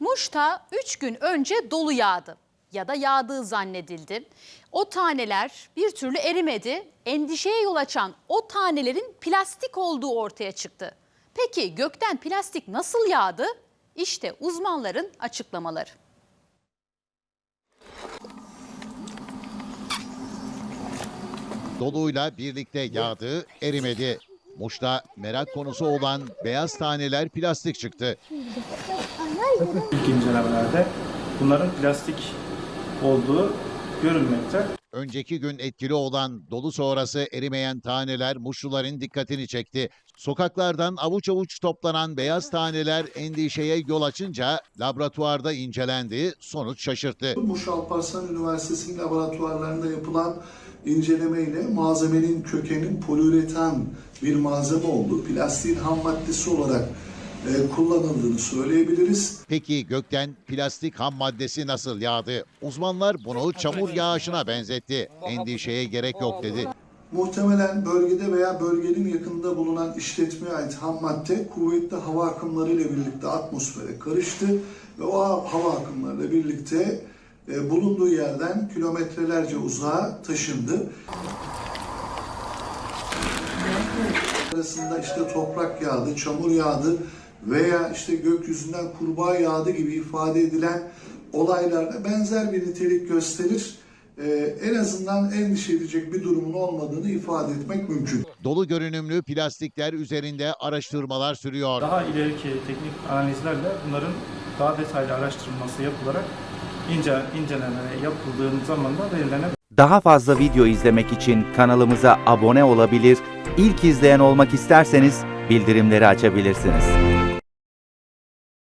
Muş'ta 3 gün önce dolu yağdı ya da yağdığı zannedildi. O taneler bir türlü erimedi. Endişeye yol açan o tanelerin plastik olduğu ortaya çıktı. Peki gökten plastik nasıl yağdı? İşte uzmanların açıklamaları. Doluyla birlikte yağdı, erimedi. Muş'ta merak konusu olan beyaz taneler plastik çıktı. İlk incelemelerde bunların plastik olduğu görülmekte. Önceki gün etkili olan dolu sonrası erimeyen taneler Muşluların dikkatini çekti. Sokaklardan avuç avuç toplanan beyaz taneler endişeye yol açınca laboratuvarda incelendi, sonuç şaşırttı. Muş Alparslan Üniversitesi'nin laboratuvarlarında yapılan incelemeyle malzemenin kökenin poliüretan bir malzeme olduğu, plastiğin ham maddesi olarak kullanıldığını söyleyebiliriz. Peki gökten plastik ham maddesi nasıl yağdı? Uzmanlar bunu çamur yağışına benzetti. Endişeye gerek yok dedi. Muhtemelen bölgede veya bölgenin yakınında bulunan işletmeye ait ham madde kuvvetli hava akımları ile birlikte atmosfere karıştı ve o hava akımlarıyla birlikte e, bulunduğu yerden kilometrelerce uzağa taşındı. Arasında işte toprak yağdı, çamur yağdı veya işte gökyüzünden kurbağa yağdı gibi ifade edilen olaylarda benzer bir nitelik gösterir. Ee, en azından endişe edecek bir durumun olmadığını ifade etmek mümkün. Dolu görünümlü plastikler üzerinde araştırmalar sürüyor. Daha ileriki teknik analizlerle bunların daha detaylı araştırılması yapılarak ince inceleme yapıldığın zaman da belirlenebilir. Daha fazla video izlemek için kanalımıza abone olabilir, ilk izleyen olmak isterseniz bildirimleri açabilirsiniz.